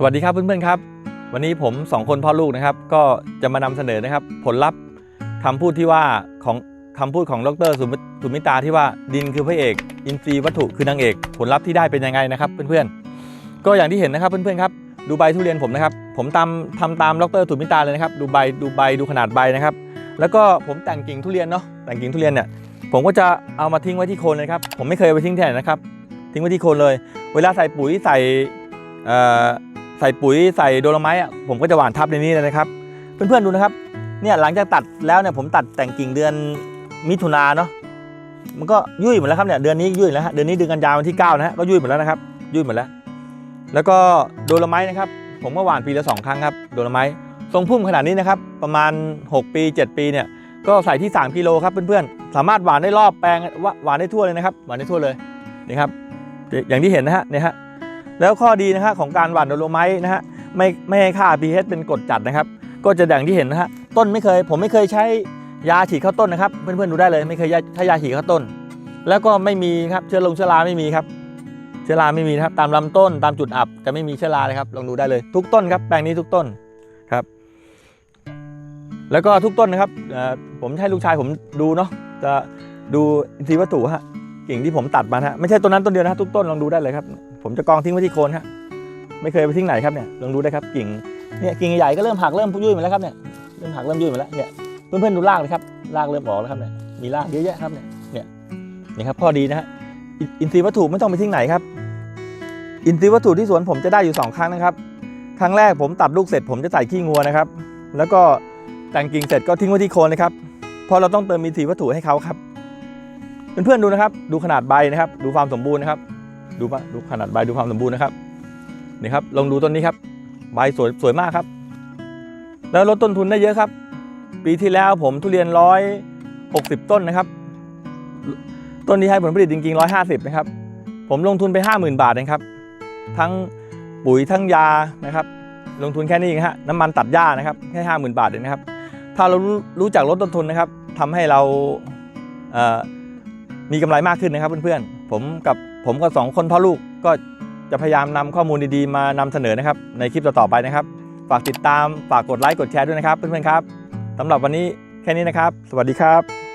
สวัสดีครับเพื่อนๆครับ วันนี้ผมสองคนพ่อลูกนะครับ ก็จะมานำเสนอนะครับ ผลลัพธ์คำพูดที่ว่าของคำพูดของดรสุมิสุมิตาที่ว่าดินคือพระเอก อินทรีย์วัตถุคือนางเอก ผลลัพธ์ที่ได้เป็นยังไงนะครับเพื่อนๆก็อย่างที่เห็นนะครับเพื่อนๆครับดูใบทุเรียนผมนะครับ ผมตามทำตามดรสุมิตาเลยนะครับ ดูใบดูใบดูขนาดใบนะครับ แล้วก็ผมแต่งกิ่งทุเรียนเนาะแต่งกิ่งทุเรียนเนี่ยผมก็จะเอามาทิ้งไว้ที่โคนเลยครับผมไม่เคยไปทิ้งที่ไหนนะครับ ทิ้งไว้ที่โคนเลย เวลาใส่ปุ๋ยใส่ ใส่ปุ๋ยใส่โดโลไมต์ผมก็จะหว่านทับในนี้เลยนะครับ เพื่อนๆดูนะครับเนี่ยหลังจากตัดแล้วเนี่ยผมตัดแต่งกิ่งเดือนมิถุนาเนาะมันก็ยุ่ยหมดแล้วครับเนี่ยเดือนนี้ยุ่ยแล้วฮะเดือนนี้เดือนกันยายนวันที่9นะฮะก็ยุ่ยหมดแล้วนะครับยุ่ยหมดแล้ว แล้วก็โดโลไมต์นะครับ ผมก็หว่านปีละสองครั้งครับโดโลไมต์ทรงพุ่มขนาดนี้นะครับประมาณ 6 ปี 7 ปีเนี่ยก็ใส่ที่ 3กิโลครับเพื่อนๆสามารถหว่านได้รอบแปลงว่าหว่านได้ทั่วเลยนะครับหว่านได้ทั่วเลยนี่ครับอย่างที่เห็นนะฮะเนี่ยฮะ แล้วข้อดีนะฮะของการหว่านโดโลไมต์นะฮะไม่ไม่ให้ค่า pH เป็นกรดจัดนะครับ ก็จะอย่างที่เห็นนะฮะต้นไม่เคย ผมไม่เคยใช้ยาฉีดเข้าต้นนะครับ เพื่อนๆดูได้เลยไม่เคยใช้ยาฉีดเข้าต้น แล้วก็ไม่มีครับเชื้อลงเชื้อราไม่มีครับเชื้อราไม่มีนะครับ ตามลำต้นตามจุดอับจะไม่มีเชื้อราเลยครับลองดูได้เลย ทุกต้นครับแปลงนี้ทุกต้นครับ แล้วก็ทุกต้นนะครับผมให้ลูกชายผมดูเนาะจะดูอินทรีย์วัตถุฮะ กิ่งที่ผมตัดมาฮะไม่ใช่ต้นนั้นต้นเดียวนะทุกต้นลองดูได้เลยครับ ผมจะกองทิ้งไว้ที่โคนฮะไม่เคยไปทิ้งไหนครับเนี่ยลองดูได้ครับกิ่งเนี่ยกิ่งใหญ่ก็เริ่มหักเริ่มยุ่ยมาแล้วครับเนี่ยเริ่มหักเริ่มยุ่ยมาแล้วเนี่ยเพื่อนๆดูรากเลยครับรากเริ่มออกแล้วครับเนี่ยมีรากเยอะแยะครับเนี่ยเนี่ยนี่ครับข้อดีนะฮะอินทรีย์วัตถุไม่ต้องไปทิ้งไหนครับ อินทรีย์วัตถุที่สวนผมจะได้อยู่สองครั้งนะครับ ครั้งแรกผมตัดลูกเสร็จ ผมจะใส่ขี้งัวนะครับ แล้วก็แต่งกิ่งเสร็จก็ทิ้งไว้ที่โคนเลยครับเพราะเราต้องเติมอินทรีย์วัตถุให้เขาครับ เพื่อนๆดูนะครับ ดูขนาดใบนะครับ ดูความสมบูรณ์นะครับ ดูปะดูขนาดใบดูความสมบูรณ์นะครับนี่ครับลองดูต้นนี้ครับ ใบสวยสวยมากครับ แล้วลดต้นทุนได้เยอะครับ ปีที่แล้วผมทุเรียนร้อยหกสิบต้นนะครับ ต้นที่ให้ผลผลิตจริงๆร้อยห้าสิบนะครับ ผมลงทุนไปห้าหมื่นบาทเองครับ ทั้งปุ๋ยทั้งยานะครับ ลงทุนแค่นี้เองฮะน้ำมันตัดหญ้านะครับแค่ห้าหมื่นบาทเองนะครับ ถ้าเรารู้รจักลดต้นทุนนะครับทำให้เราเอ่อ มีกำไรมากขึ้นนะครับเพื่อนๆ ผมกับผมกับสองคนพ่อลูกก็จะพยายามนำข้อมูลดีๆ มานำเสนอนะครับ ในคลิปต่อๆไปนะครับ ฝากติดตามฝากกดไลค์กดแชร์ด้วยนะครับเพื่อนๆครับสำหรับวันนี้แค่นี้นะครับ สวัสดีครับ